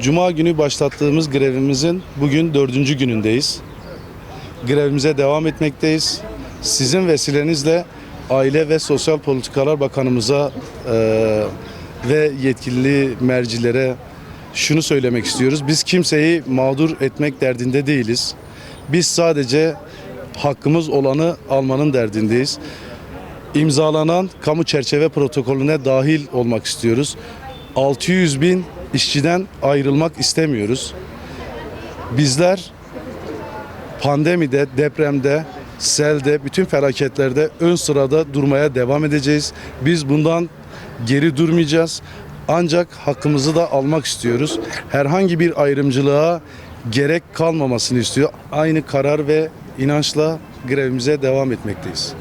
Cuma günü başlattığımız grevimizin bugün dördüncü günündeyiz. Grevimize devam etmekteyiz. Sizin vesilenizle Aile ve Sosyal Politikalar Bakanımıza e, ve yetkili mercilere şunu söylemek istiyoruz. Biz kimseyi mağdur etmek derdinde değiliz. Biz sadece hakkımız olanı almanın derdindeyiz. İmzalanan kamu çerçeve protokolüne dahil olmak istiyoruz. 600 bin işçiden ayrılmak istemiyoruz. Bizler pandemide, depremde, selde, bütün felaketlerde ön sırada durmaya devam edeceğiz. Biz bundan geri durmayacağız. Ancak hakkımızı da almak istiyoruz. Herhangi bir ayrımcılığa gerek kalmamasını istiyor. Aynı karar ve inançla grevimize devam etmekteyiz.